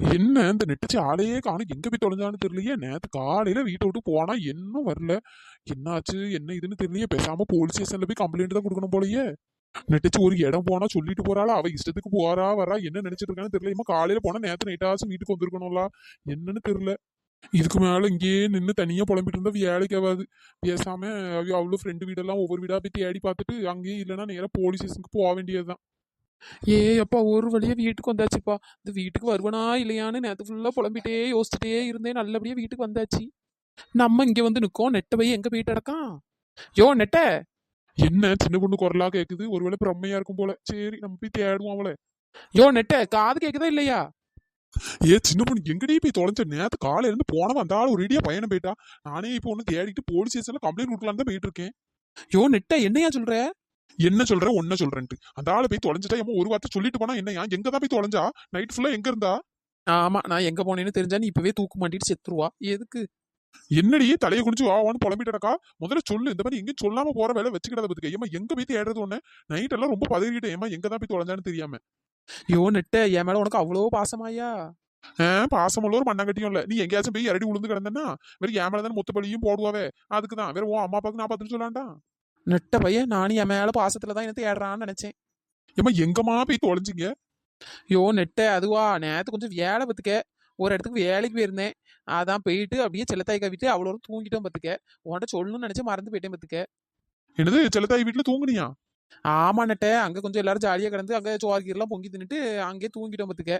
என்ன இந்த நெட்டுச்சு ஆளையே காணும். எங்க போய் தொலைஞ்சான்னு தெரியலையே. நேற்று காலையில வீட்டை விட்டு போனா இன்னும் வரல. என்னாச்சு? என்ன இதுன்னு தெரியலையே. பேசாம போலீஸ் ஸ்டேஷன்ல போய் கம்ப்ளைண்ட் தான் கொடுக்கணும் போலயே. நெட்டுச்சு ஒரு இடம் போனா சொல்லிட்டு போறாளா? அவ இஷ்டத்துக்கு போறா வரா என்ன நினைச்சிட்டு இருக்கான்னு தெரியல. இம்மா காலையில போனா நேத்து நைட்டாச்சும் வீட்டுக்கு வந்திருக்கணும்ல? என்னன்னு தெரியல. இதுக்கு மேல இங்கேயே நின்று தனியா புலம்பிட்டு இருந்தா வேலைக்கு ஆகாது. பேசாம அவ்வளோ ஃப்ரெண்டு வீடெல்லாம் ஒவ்வொரு வீடா போய் தேடி பார்த்துட்டு அங்கேயே இல்லைன்னா நேராக போலீஸ் ஸ்டேஷனுக்கு போக வேண்டியதுதான். ஏ அப்பா ஒரு வழியா வீட்டுக்கு வந்தாச்சுப்பா. இந்த வீட்டுக்கு வருவனா இல்லையான்னு நேற்று ஃபுல்லாக புலம்பிட்டே யோசிச்சுட்டே இருந்தேன். நல்லபடியா வீட்டுக்கு வந்தாச்சு. நம்ம இங்க வந்து நிக்கோம். நெட்ட போய் எங்க போயிட்டு அடக்கான் யோ நெட்ட! என்ன சின்ன பொண்ணு குரலா கேக்குது? ஒருவேளை பிரம்மையா இருக்கும் போல. சரி நம்ம போய் தேடுவோம் அவளை. யோ நெட்ட காது கேக்குதா இல்லையா? ஏ சின்ன பொண்ணு எங்கடி போய் தொலைஞ்ச? நேரத்து காலையில இருந்து போனவன் அந்த ஆள் ஒரேடியா பையனை போயிட்டா. நானே இப்போ ஒண்ணு தேடிட்டு போலீஸ் ஸ்டேஷன்ல கம்ப்ளைண்ட் கொடுக்கலான்னு தான் போயிட்டு இருக்கேன். யோ நெட்ட என்னையா சொல்ற? என்ன சொல்ற ஒன்ன சொல்றேன்ட்டு. அந்த ஆளை போய் தொலைஞ்சிட்டா ஏமா ஒரு வார்த்தை சொல்லிட்டு போனா என்னையா எங்க தான் போய் தொலைஞ்சா? நைட் ஃபுல்லா எங்க இருந்தா? ஆமா நான் எங்க போனேன்னு தெரிஞ்சா நீ இப்பவே தூக்கு மாட்டிட்டு செத்துருவா. எதுக்கு? என்னடி தலையை குடிச்சு வா வான்னு புலம்பிட்டடக்கா. முதல்ல சொல்லு இந்த மாதிரி எங்கேயும் சொல்லாம போற வேலை வச்சுக்கிடாத பத்துக்க. ஏமா எங்க போய் தேடுறது ஒண்ணு நைட் எல்லாம் ரொம்ப பதறிட்டேன். ஏமா எங்க தான் போய் தொலைஞ்சான்னு தெரியாம. யோ நெட்ட என் மேல உனக்கு அவ்வளோ பாசமாயா பாசமுள்ள ஒரு மண்ணாங்கட்டியும் இல்ல. நீ எங்கேயாச்சும் போய் இரடி உளுந்து கிடந்தனா வேற ஏமல தான் மொத்த பழியும் போடுவாவே. அதுக்கு தான் வேற உன் அம்மா அப்பாவுக்கு நான் பார்த்துட்டு சொல்லாண்டா? நெட்ட பையன் நானும் என் மேல பாசத்துல தான் என்ன தேடுறான்னு நினைச்சேன். ஏமா எங்கம்மா போய் தொலைஞ்சிங்க? யோ நெட்ட அதுவா நேத்து கொஞ்சம் வேலை பத்துக்க ஒரு இடத்துக்கு வேலைக்கு போயிருந்தேன். அதான் போயிட்டு அப்படியே செல்லத்தாய் கவிட்டு அவ்வளோ தூங்கிட்டோம் பத்துக்க உன்கிட்ட சொல்லணும்னு நினைச்சு மறந்து போயிட்டேன் பத்துக்க என்னது செல்லத்தாய் வீட்டுல தூங்குனியா? ஆமா நெட்ட. அங்க கொஞ்சம் எல்லாரும் ஜாலியா கிடந்து அங்க சோர்கீரெல்லாம் பொங்கி தின்னுட்டு அங்கேயே தூங்கிட்டோம் பத்துக்க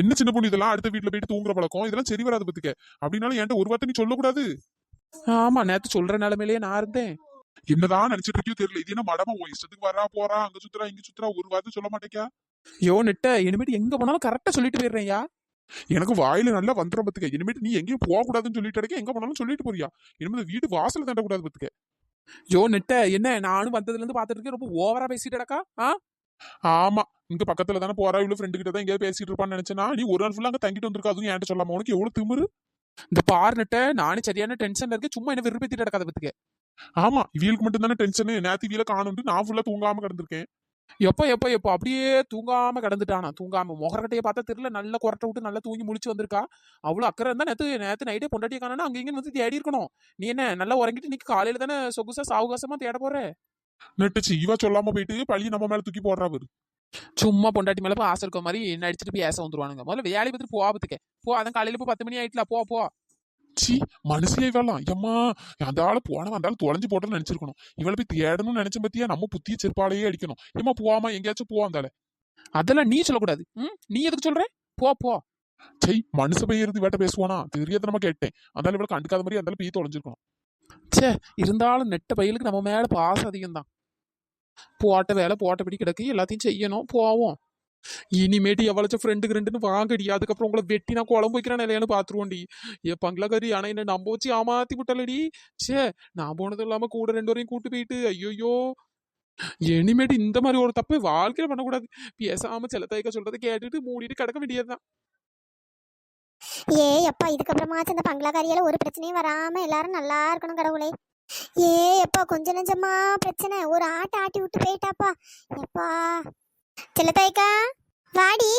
என்ன சின்ன பொண்ணு இதெல்லாம்? அடுத்த வீட்டுல போயிட்டு தூங்குற பழக்கம்? இதெல்லாம் சரி வராது பத்துக்க அப்படின்னாலும் என்கிட்ட ஒரு வார்த்தை நீ சொல்லக்கூடாது. ஆமா நேத்து சொல்ற நிலைமையிலேயே நான் இருந்தேன். என்னதான் நினைச்சிட்டு இருக்கியோ தெரியல. இது என்ன மடமா உன் இஷ்டத்துக்கு வரா போறா அங்க சுத்துறா இங்க சுத்துறா ஒரு வார்த்தை சொல்ல மாட்டேக்கா. யோ நெட்ட இனிமேட்டு எங்க போனாலும் கரெக்டா சொல்லிட்டு போயிடுறேன்யா எனக்கு வாயில நல்லா வந்துடும் பத்துக்க. இனிமேட்டு நீ எங்கேயும் போக கூடாதுன்னு சொல்லிட்டு இருக்க. எங்க போனாலும் சொல்லிட்டு போறியா. இனிமே வீடு வாசல தாண்ட கூடாது பத்துக்க. யோ நெட்ட என்ன? நானும் வந்ததுல இருந்து பாத்துட்டு இருக்கேன். ரொம்ப ஓவரா பேசிட்டு அடக்கா ஆ? ஆமா. இங்க பக்கத்துல தானே போறா. இவ்வளவு ஃப்ரெண்டு கிட்ட தான் எங்கேயாவது பேசிட்டு இருப்பான்னு நினைச்சேனா நீ ஒரு நாள் ஃபுல்லா அங்க தங்கிட்டு வந்திருக்கா? அதுவும் என்கிட்ட சொல்லாம. உனக்கு எவ்வளவு திமிரு? இந்த பார் நெட்ட நானும் சரியான டென்ஷன்ல இருக்கேன். சும்மா என்ன விருப்பத்திட்டு அடக்காத பத்துக்க. ஆமா. இவளுக்கு மட்டும் தானே டென்ஷனு நேத்து வீல காணும்ட்டு நான் ஃபுல்லா தூங்காம கிடந்திருக்கேன். எப்போ எப்போ எப்போ? அப்படியே தூங்காம கிடந்துட்டானா? தூங்காம முகரக்கட்டையை பார்த்தா தெரியல. நல்ல குரட்டை விட்டு நல்லா தூங்கி முழிச்சு வந்திருக்கா? அவ்வளோ அக்கறை இருந்தா நேத்து நேத்து நைட்டே பொண்டாட்டியை காணா அங்க இங்க வந்து தேடி இருக்கணும். நீ என்ன நல்லா உறங்கிட்டு நீ காலையில தானே சொகுசா சாவகாசமா தேட போற? நெட்டுச்சு. இவ சொல்லாம போயிட்டு பழி நம்ம மேல தூக்கி போடுறா பாரு சும்மா பொண்டாட்டி மேல போய் ஆசை இருக்க மாதிரி நடிச்சிட்டு போய் ஏச வந்துருவானுங்க. முதல்ல வேலையை பத்தி போவாபத்துக்க போ அதான் காலையில போய் பத்து மணி ஆயிட்டுல போ போ. சி மனுஷியே இவெல்லாம் எம்மா அந்த ஆள் போன அந்த தொலைஞ்சு போட்டோன்னு நினைச்சிருக்கணும். இவளை போய் தேடணும்னு நினைச்ச பத்தியா? நம்ம புத்திய செருப்பாலேயே அடிக்கணும். ஏமா போவாமா எங்கேயாச்சும் போவா அந்த அதெல்லாம் நீ சொல்லக்கூடாது. ம்? நீ எதுக்கு சொல்ற? போ போ. செய் மனுஷ போய் இருந்து வேட்ட பேசுவானா? தெரியாத நம்ம கேட்டேன். அதனால இவளை கண்டுக்காத மாதிரி அந்த பீ தொலைஞ்சிருக்கணும். ச்சே இருந்தாலும் நெட்ட பையலுக்கு நம்ம மேல பாசம் அதிகம் தான் போட்ட வேலை போட்டபடி கிடக்கு எல்லாத்தையும் செய்யணும் போவோம். இனிமேட்டு எவ்வளோ ஃப்ரெண்டுக்கு ரெண்டுன்னு வாங்கடி. அதுக்கப்புறம் உங்களை வெட்டி நான் குழம்பு வைக்கிறேன் இல்லையான்னு பார்த்துருவோண்டி. ஏ பங்களாக்கறி ஆனால் என்ன நம்ப வச்சு ஏமாத்தி விட்டாலடி. சே நான் போனதும் இல்லாமல் கூட ரெண்டு வரையும் கூட்டு போயிட்டு ஐயோயோ. இனிமேட்டு இந்த மாதிரி ஒரு தப்பு வாழ்க்கையில் பண்ணக்கூடாது. பேசாம சில தயக்க சொல்றதை கேட்டுட்டு மூடிட்டு கிடக்க வேண்டியதுதான். ஏ எப்பா இதுக்கப்புறமாச்சும் இந்த பங்களாக்காரியால ஒரு பிரச்சனையும் வராம எல்லாரும் நல்லா இருக்கணும் கடவுளே. ஏ எப்பா கொஞ்ச நெஞ்சமா பிரச்சனை. ஒரு ஆட்டை ஆட்டி விட்டு போயிட்டாப்பா. எப்பா செல்லத்தாய்க்கா வாடி.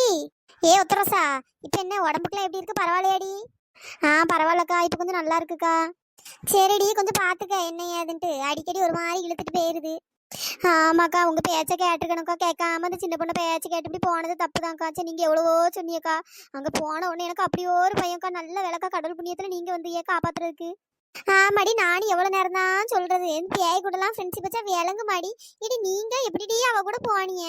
ஏ உத்தரசா இப்ப என்ன உடம்புக்குலாம் எப்படி இருக்கு? பரவாயில்லையாடி? ஆ பரவாயில்லக்கா இப்போ கொஞ்சம் நல்லா இருக்குக்கா. சரிடி கொஞ்சம் பாத்துக்க என்ன ஏதுன்ட்டு அடிக்கடி ஒரு மாதிரி இழுத்துட்டு போயிருது. ஆமாக்கா உங்க பேச்ச கேட்டுக்கணுக்கா கேட்காம அந்த சின்ன பொண்ணு பேச்சை கேட்டு இப்படி போனது தப்புதான்க்கா. சரி நீங்க எவ்வளவோ சொன்னியக்கா. அங்க போன உடனே எனக்கு அப்படியோ ஒரு பையன்க்கா நல்ல விளக்கா கடல் புண்ணியத்துல நீங்க ஏன் காப்பாத்துறதுக்கு. ஆமாடி நானும் எவ்வளோ நேரம் தான் சொல்றது. என் பேய் கூடலாம் ஃப்ரெண்ட்ஷிப் வச்சா விளங்கு மாடி. இடி நீங்க எப்படிடி அவ கூட போனீங்க?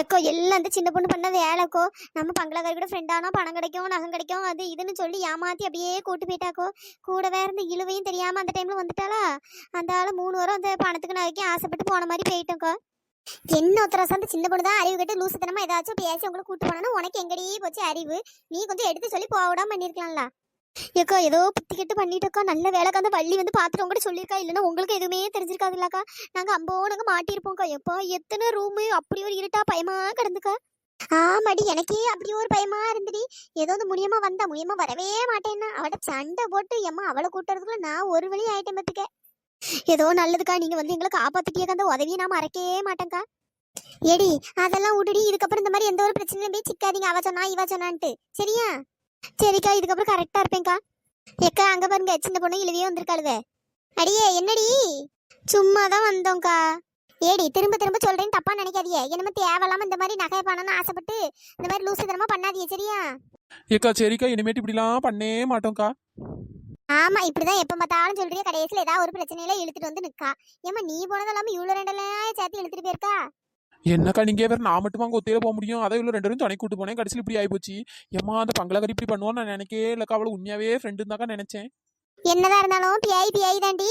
எக்கோ எல்லாம் அந்த சின்ன பொண்ணு பண்ண வேலைக்கோ. நம்ம பங்களாக்காரி கூட ஃப்ரெண்டானா பணம் கிடைக்கும் நகம் கிடைக்கும் அது இதுன்னு சொல்லி ஏமாத்தி அப்படியே கூட்டு போயிட்டாக்கோ. கூட வேற இந்த இழுவையும் தெரியாம அந்த டைம்ல வந்துட்டாளா? அந்த ஆள் மூணு வாரம் அந்த பணத்துக்கு நகைக்கும் ஆசைப்பட்டு போன மாதிரி போயிட்டோக்கோ. என்ன ஒருத்தர அந்த சின்ன பொண்ணு தான் அறிவு கட்டு லூசுத்தனமா ஏதாச்சும் பேசி உங்களை கூட்டு போனா உனக்கு எங்கடி போச்சு அறிவு? நீ கொஞ்சம் எடுத்து சொல்லி போவிடாம பண்ணிருக்கலாம்ல. ஏக்கா ஏதோ புத்தி கெட்டு இருக்கா நல்ல வேலைக்கா. அந்த வள்ளி வந்து பார்த்துட்டு உங்கள்கிட்ட சொல்லியிருக்கா? இல்லைன்னா உங்களுக்கு எதுவுமே தெரிஞ்சிருக்காது இல்லக்கா. நாங்க அம்போனங்க மாட்டியிருப்போம்க்கா. எப்போ எத்தனை ரூமு அப்படி ஒரு இருட்டா பயமா கிடந்துக்கா. ஆமாடி எனக்கே அப்படி ஒரு பயமா இருந்துடி. ஏதோ வந்து முனியமா வந்தா. முனியமா வரவே மாட்டேன்னா. அவட சண்டை போட்டு எம்மா அவளை கூட்டுறதுக்குள்ள நான் ஒரு வழி ஆயிட்டேன் பத்துக்க. ஏதோ நல்லதுக்கா. நீங்க வந்து எங்களை காப்பாத்திட்டியக்கா அந்த உதவியை நான் மறக்கவே மாட்டேங்க்கா எடி அதெல்லாம் விட்டுடி இதுக்கப்புறம் இந்த மாதிரி எந்த ஒரு பிரச்சனையும் போய் சிக்காதீங்க. அவ சொன்னா இவ சொன்னான்ட்டு. சரியா? சரிக்கா இதுக்கப்புறம் கரெக்டா இருப்பேன்க்கா. ஏக்கா அங்க பாருங்க சின்ன பொண்ணு இழுவியே வந்திருக்காளுவே. அடியே என்னடி? சும்மா தான் வந்தோம்க்கா. ஏடி திரும்ப திரும்ப சொல்றேன்னு தப்பா நினைக்காதீங்க. என்னமோ தேவையில்லாம இந்த மாதிரி நகை பண்ணணும்னு ஆசைப்பட்டு இந்த மாதிரி லூசு தனமா பண்ணாதீங்க சரியா? ஏக்கா சரிக்கா இனிமேட்டு இப்படிலாம் பண்ணே மாட்டோம்க்கா. ஆமா இப்படிதான் எப்ப பார்த்தாலும் சொல்றிய கடைசியில ஏதாவது ஒரு பிரச்சனையில இழுத்துட்டு வந்து நிக்கா. ஏமா நீ போனது இல்லாம இவ்வளவு ரெண்டெல்லாம் சேர்த்து இழுத்துட்டு போயிருக்கா? என்னக்கா நீங்க வேறு நான் மட்டுமா அங்கே ஒத்தையில் போக முடியும்? அதை இவ்வளவு ரெண்டு பேரும் துணை கூட்டு போனேன். கடைசியில் இப்படி ஆகிப்போச்சு ஏமா அந்த பங்களாக்கறி இப்படி பண்ணுவான்னு நான் நினைக்கவே இல்லைக்கா. அவ்வளோ உண்மையாவே ஃப்ரெண்டு தாக்கா நினைச்சேன். என்னதான் இருந்தாலும் பிஐ பிஐ தாண்டி.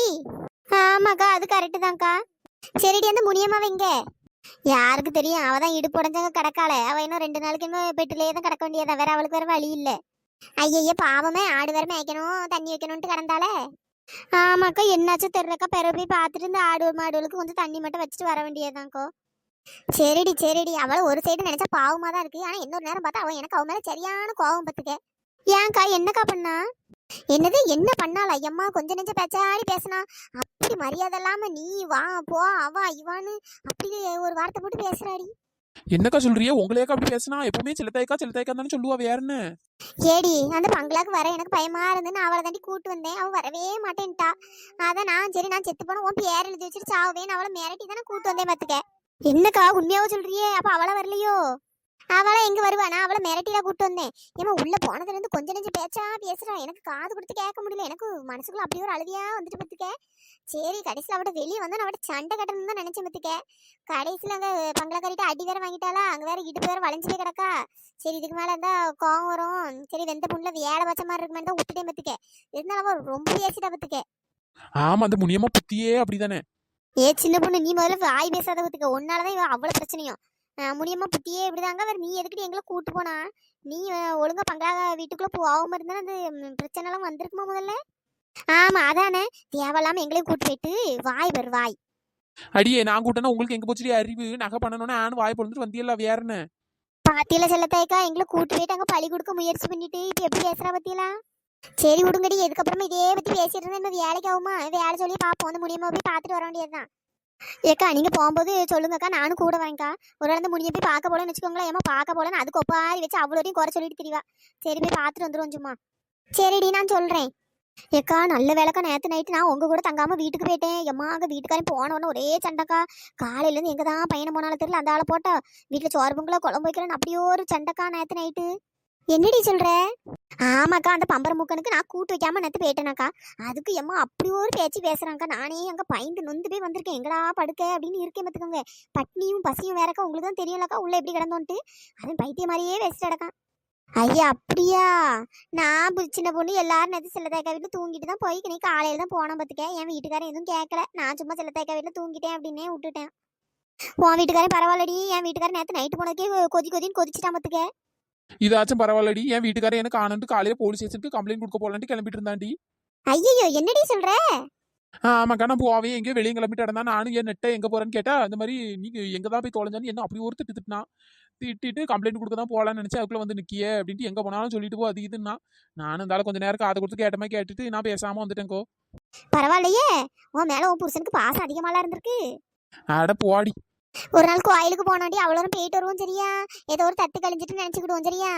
ஆமாக்கா அது கரெக்டு தான்க்கா. சரிடி அந்த முனியம்மா வைங்க யாருக்கு தெரியும்? அவ தான் இடுப்பு உடஞ்சவங்க கிடக்காள. அவ இன்னும் ரெண்டு நாளைக்கு இன்னும் பெட்டிலேயே தான் கிடக்க வேண்டியதா. வேற அவளுக்கு வேற வழி இல்ல. ஐயையே பாவமே. ஆடு வேற மேய்க்கணும் தண்ணி வைக்கணும்ட்டு கிடந்தாளே. ஆமாக்கா என்னாச்சும் தெரியலக்கா. பிறகு போய் பார்த்துட்டு இந்த ஆடு மாடுகளுக்கு கொஞ்சம் தண்ணி மட்டும் வச்சுட்டு வர வேண்டியதுதான்க்கோ. சரிடி சரிடி. அவளை ஒரு சைடு நினைச்சா பாவமா தான் இருக்கு. ஆனா இன்னொரு நேரம் பார்த்தா அவன் எனக்கு அவன் மேல சரியான கோவம் பத்துக்க ஏன்க்கா என்னக்கா பண்ணா? என்னது என்ன பண்ணால ஐயம்மா கொஞ்ச நெஞ்ச பேச்சாடி பேசினா. அப்படி மரியாதை இல்லாம நீ வா போ அவா இவான்னு அப்படி ஒரு வார்த்தை போட்டு பேசுறாடி. என்னக்கா சொல்றியே? உங்களையாக்கா அப்படி பேசினா? எப்பவுமே சிலத்தாய்க்கா சிலத்தாய்க்கா தானே சொல்லுவா வேற என்ன? ஏடி அந்த பங்களாக்கு வர எனக்கு பயமா இருந்துன்னு அவளை தாண்டி கூட்டு வந்தேன். அவ வரவே மாட்டேன்ட்டா. அதான் நான் சரி நான் செத்து போன உன் பேர் எழுதி வச்சுட்டு சாவேன்னு அவளை மிரட்டி தானே கூட்டு வந்தேன் பாத்துக்க என்னக்கா உண்மையாவோ சொல்றியே அப்ப அவளை வரலையோ? அவளை எங்க வருவா? நான் அவளை மிரட்டில கூட்டு வந்தேன். ஏமா உள்ள போனதுல இருந்து கொஞ்ச நெஞ்சு பேச்சா பேசுறா? எனக்கு காது கொடுத்து கேட்க முடியல. எனக்கு மனசுக்குள்ள அப்படியே ஒரு அழுதியா வந்துட்டு பத்துக்க சரி கடைசியில் அவட வெளியே வந்து நான் அவட்ட சண்டை கட்டணும் தான் நினைச்சேன் பத்துக்க கடைசியில் அங்கே பங்களாக்காரிட்ட அடி வேற வாங்கிட்டாளா? அங்கே வேற இடுப்பு வேற வளைஞ்சு போய் கிடக்கா. சரி இதுக்கு மேல இருந்தா கோவம் வரும். சரி வெந்த புண்ணுல வேலை வச்ச மாதிரி இருக்குமே தான் விட்டுட்டே பத்துக்க இருந்தாலும் ரொம்ப பேசிட்டா பத்துக்க ஆமா அந்த முனியமா புத்தியே அப்படிதானே? ஏ சின்ன பொண்ணு நீ முதல்ல வாய் பேசாத பத்துக்க. உன்னாலதான் இவ அவ்வளவு பிரச்சனையும். முடியாம புத்தியே இப்படிதாங்க வேற நீ எதுக்கிட்டு எங்களை கூட்டு போனா? நீ ஒழுங்கா பங்களா வீட்டுக்குள்ள போகாம இருந்தா அந்த பிரச்சனை எல்லாம் வந்திருக்குமா முதல்ல? ஆமா அதானே. தேவையில்லாம எங்களையும் கூட்டு போயிட்டு வாய் வரு வாய். அடியே நான் கூட்டனா உங்களுக்கு எங்க போச்சுடி அறிவு? நகை பண்ணணும்னு ஆனு வாய் பொழுது வந்தியல்ல வேற என்ன? பாத்தியில செல்லத்தாய்க்கா எங்களை கூட்டு போயிட்டு அங்க பழி கொடுக்க முயற்சி பண்ணிட்டு இப்ப எப்படி பேசுறா பத்தியலா? சரி விடுங்கடி இதுக்கப்புறமா இதே பத்தி பேசிட்டு இருந்தா இன்னும் வேலைக்கு ஆகுமா? வேலை சொல்லி பாப்போம் முடியுமா? போய் பார்த்துட்டு வர வேண்டியதுதான் ஏக்கா நீங்க போகும்போது சொல்லுங்கக்கா நானும் கூட வாங்கக்கா ஒரு இடத்துல முடிய போய் பார்க்க போலன்னு வச்சுக்கோங்களேன். ஏமா பார்க்க போலன்னு அதுக்கு ஒப்பாரி வச்சு அவ்வளோரையும் குறை சொல்லிட்டு தெரியவா சரி போய் பார்த்துட்டு வந்துருவோம் சும்மா. சரிடி நான் சொல்றேன். ஏக்கா நல்ல வேலைக்கா நேற்று நைட்டு நான் உங்க கூட தங்காம வீட்டுக்கு போயிட்டேன். எம்மா அங்கே வீட்டுக்காரன் போன உடனே ஒரே சண்டைக்கா. காலையில இருந்து தான் பையனை போனாலும் தெரியல அந்த ஆளை போட்டா. வீட்டுல சோறு பொங்கல குழம்பு வைக்கிறேன்னு அப்படியே ஒரு சண்டைக்கா நேற்று நைட்டு. என்னடி சொல்ற? ஆமாக்கா அந்த பம்பர மூக்கனுக்கு நான் கூட்டு வைக்காம நத்து போயிட்டேனாக்கா. அதுக்கு எம்மா அப்படி ஒரு பேச்சு பேசுறாங்கக்கா. நானே அங்க பயந்து நொந்து போய் வந்திருக்கேன். எங்கடா படுக்க அப்படின்னு இருக்கேன் பார்த்துக்கோங்க. பட்னியும் பசியும் வேறக்கா. உங்களுக்கு தான் தெரியலக்கா உள்ள எப்படி கிடந்தோன்ட்டு. அது பைத்திய மாதிரியே பேசிட்டு கிடக்கான் ஐயா அப்படியா? நான் சின்ன பொண்ணு எல்லாரும் நேற்று செல்லத்தாய்க்கா வீட்டில் தூங்கிட்டு தான் போய் நீ காலையில் தான் போனோம் பார்த்துக்க. என் வீட்டுக்காரன் எதுவும் கேட்கல நான் சும்மா செல்லத்தாய்க்கா வீட்டில் தூங்கிட்டேன் அப்படின்னே விட்டுட்டேன். உன் வீட்டுக்காரன் பரவாயில்லடி. என் வீட்டுக்காரன் நேற்று நைட்டு போனதுக்கே கொதி கொதின்னு கொதிச்சுட்டான் பார்த்துக்க. இதாச்சும் பரவாயில்லடி. என் வீட்டுக்காரன் எனக்கு ஆனந்து காலையில போலீஸ் ஸ்டேஷனுக்கு கம்ப்ளைண்ட் கொடுக்க போலான்ட்டு கிளம்பிட்டு இருந்தாண்டி ஐயோ என்னடி சொல்ற? ஆமாக்கா நான் போவே எங்கேயோ வெளியே கிளம்பிட்டு இருந்தா நானும் என் நெட்டை எங்க போறேன்னு கேட்டா இந்த மாதிரி நீங்க எங்க தான் போய் தொலைஞ்சான்னு என்ன அப்படி ஒரு திட்டு திட்டினா? திட்டிட்டு கம்ப்ளைண்ட் கொடுக்க தான் போலான்னு நினைச்சேன் அதுக்குள்ள வந்து நிக்கிய அப்படின்ட்டு எங்க போனாலும் சொல்லிட்டு போ அது இதுன்னா. நானும் இருந்தாலும் கொஞ்ச நேரம் காதை கொடுத்து கேட்டமே கேட்டுட்டு நான் பேசாம வந்துட்டேன்க்கோ பரவாயில்லையே உன் மேல உன் புருஷனுக்கு பாசம் அதிகமாலாம் இருந்திருக்கு. அட போடி. ஒரு நாள் கோயிலுக்கு போனாடி அவ்வளோ போயிட்டு வருவோம் சரியா? ஏதோ ஒரு தட்டு கழிஞ்சிட்டு நினைச்சுக்கிடுவோம் சரியா?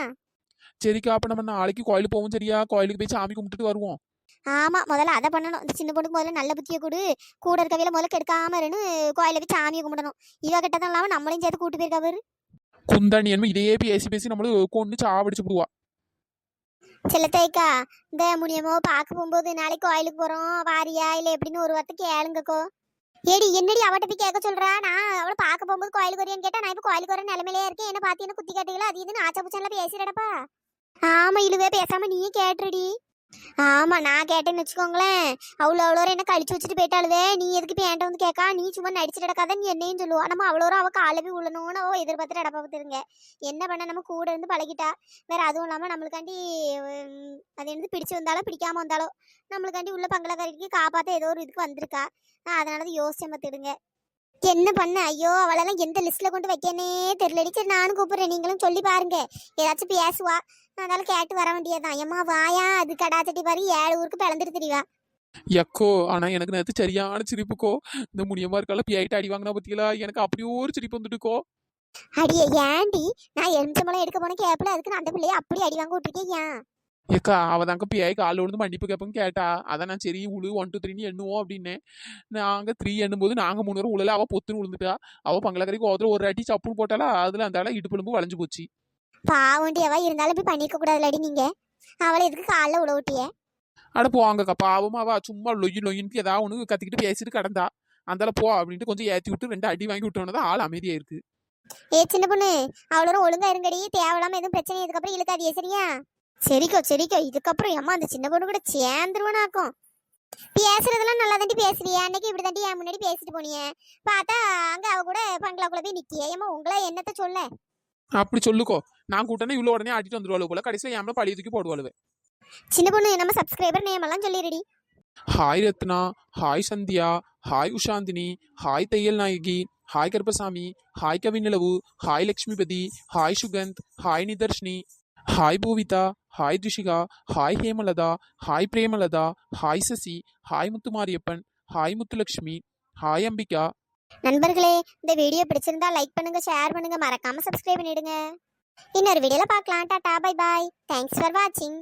சரிக்கா அப்ப நம்ம நாளைக்கு கோயிலுக்கு போவோம் சரியா? கோயிலுக்கு போய் சாமி கும்பிட்டுட்டு வருவோம். ஆமா முதல்ல அதை பண்ணணும். இந்த சின்ன பொண்ணுக்கு முதல்ல நல்ல புத்தியை கொடு. கூட இருக்கவையில முதல்ல கெடுக்காம இருந்து கோயில போய் சாமியை கும்பிடணும். இவ கிட்டதான் இல்லாம நம்மளையும் சேர்த்து கூட்டு போயிருக்கா பாரு. குந்தாணி என்ன இதையே பேசி பேசி நம்மள கொண்டு சாவடிச்சு விடுவா. செல்லத்தேக்கா இந்த முனியமோ பார்க்க போகும்போது நாளைக்கு கோயிலுக்கு போறோம். வாரியா? இல்ல எப்படின்னு ஒரு வார்த்தை கேளுங்கக்கோ. ஏடி என்னடி அவட்ட போய் கேட்க சொல்றா? நான் அவளை பார்க்க போகும்போது கோயிலுக்கு வரையான்னு கேட்டா நான் இப்ப கோயிலுக்கு வர நிலைமையிலே இருக்கேன். என்ன பாத்தீங்கன்னா குத்தி காட்டுகளா அது இதுன்னு ஆச்சா புச்சான்ல பேசிடப்பா ஆமா இழுவே பேசாம நீயே கேட்டுடி ஆமா நான் கேட்டேன்னு வச்சுக்கோங்களேன். அவ்வளோ அவ்வளோ என்ன கழிச்சு வச்சுட்டு போயிட்டாளுவே? நீ எதுக்கு இப்போ என்கிட்ட வந்து கேட்கா? நீ சும்மா நடிச்சுட்டு கிடக்காத நீ என்னையும் சொல்லுவா. நம்ம அவ்வளோ அவ காலை போய் உள்ளணும்னு அவ எதிர்பார்த்துட்டு நடப்பாத்துருங்க பார்த்துருங்க என்ன பண்ண? நம்ம கூட இருந்து பழகிட்டா. வேற அதுவும் இல்லாம நம்மளுக்காண்டி அது என்னது? பிடிச்சு வந்தாலோ பிடிக்காம வந்தாலோ நம்மளுக்காண்டி உள்ள பங்களக்காரிக்கு காப்பாற்ற ஏதோ ஒரு இதுக்கு வந்திருக்கா. நான் அதனால தான் யோசிச்சு பார்த்துடுங்க என்ன பண்ண? ஐயோ அவளெல்லாம் எந்த லிஸ்ட்ல கொண்டு வைக்கனே தெரியலடி. சரி நானும் கூப்பிடுறேன். நீங்களும் சொல்லி பாருங்க. ஏதாச்சும் பேசுவா. அதனால கேட்டு வர வேண்டியதுதான். ஏம்மா வாயா? அது கடாச்சட்டி பாரு. ஏழு ஊருக்கு பிளந்துட்டு தெரியவா எக்கோ ஆனா எனக்கு நேத்து சரியான சிரிப்புக்கோ. இந்த முனியமா இருக்கால பியாயிட்டு அடி வாங்கினா பத்தியலா? எனக்கு அப்படியே ஒரு சிரிப்பு வந்துட்டுக்கோ. அடியே ஏன்டி? நான் எலுமிச்சம்பழம் எடுக்க போன கேப்பில் அதுக்கு நான் அந்த பிள்ளைய அப்படி அடி வாங்க விட்டுருக்கேன் ஏன்? ஏக்கா அவ தாங்க பியாய் காலில் விழுந்து மன்னிப்பு கேட்பேன்னு கேட்டா. அதான் நான் சரி உழு ஒன் டூ த்ரீன்னு எண்ணுவோம் அப்படின்னேன். நாங்க த்ரீ எண்ணும்போது நாங்க மூணு பேரும் உழல அவ பொத்துன்னு விழுந்துட்டா அவ பங்களக்கறிக்கு ஒருத்தர் ஒரு அடி சப்புன்னு போட்டாலா அதுல அந்த ஆள இடுப்புழும்பு வளைஞ்சு போச்சு. பாவண்டி அவ இருந்தாலும் இப்படி பண்ணிக்க கூடாதுலடி நீங்க. அவளை எதுக்கு காலைல விட விட்டியே? அட போவாங்கக்கா பாவமா அவ சும்மா லொய்யு லொய்யின்ட்டு ஏதாவது ஒன்று கத்திக்கிட்டு பேசிட்டு கிடந்தா. அந்தால போ அப்படின்ட்டு கொஞ்சம் ஏத்தி விட்டு ரெண்டு அடி வாங்கி விட்டோன்னு ஆள் அமைதியா இருக்கு. ஏ சின்ன பொண்ணு அவ்வளோ ஒழுங்கா இருங்கடி. தேவையில்லாம எதுவும் பிரச்சனை இதுக்கப்புறம் இழுக்காதியே சரியா? சரிக்கோ சரிக்கோ. இதுக்கப்புறம் ஏம்மா அந்த சின்ன பொண்ணு கூட சேர்ந்துருவனாக்கும். பேசுறதெல்லாம் நல்லா தாண்டி பேசுறியே அன்னைக்கு இப்படி தாண்டி என் முன்னாடி பேசிட்டு போனியே. பார்த்தா அங்க அவ கூட பங்களாக்குள்ள போய் நிக்கியே. ஏமா உங்கள என்னத்த சொல்ல? அப்படி சொல்லுக்கோ. நான் கூட்டனே இவ்வளோ உடனே ஆட்டிட்டு வந்துருவாள் போல. கடைசியில் ஏன் பழைய தூக்கி போடுவாளுவே. சின்ன பொண்ணு நம்ம சப்ஸ்கிரைபர் நேம் எல்லாம் சொல்லிடுடி hi Rathna. Hi Sandhya. Hi Ushanthini. Hi Thaiyal Nayagi. Hi Karuppasamy. Hi Kavinilavu hi Lakshmipathi. Hi Sugandh. Hi Nitharshini. Hi Poovitha hi Thushika hi Hemalatha hi Premalatha hi Sasi hi Muthumariappan hi Muthulakshmi hi Ambika. நண்பர்களே இந்த video பிடிச்சிருந்தா like பண்ணுங்க share பண்ணுங்க மறக்காம subscribe பண்ணிடுங்க. இன்னொரு வீடியோல பார்க்கலாம். Tata bye bye thanks for வாட்சிங்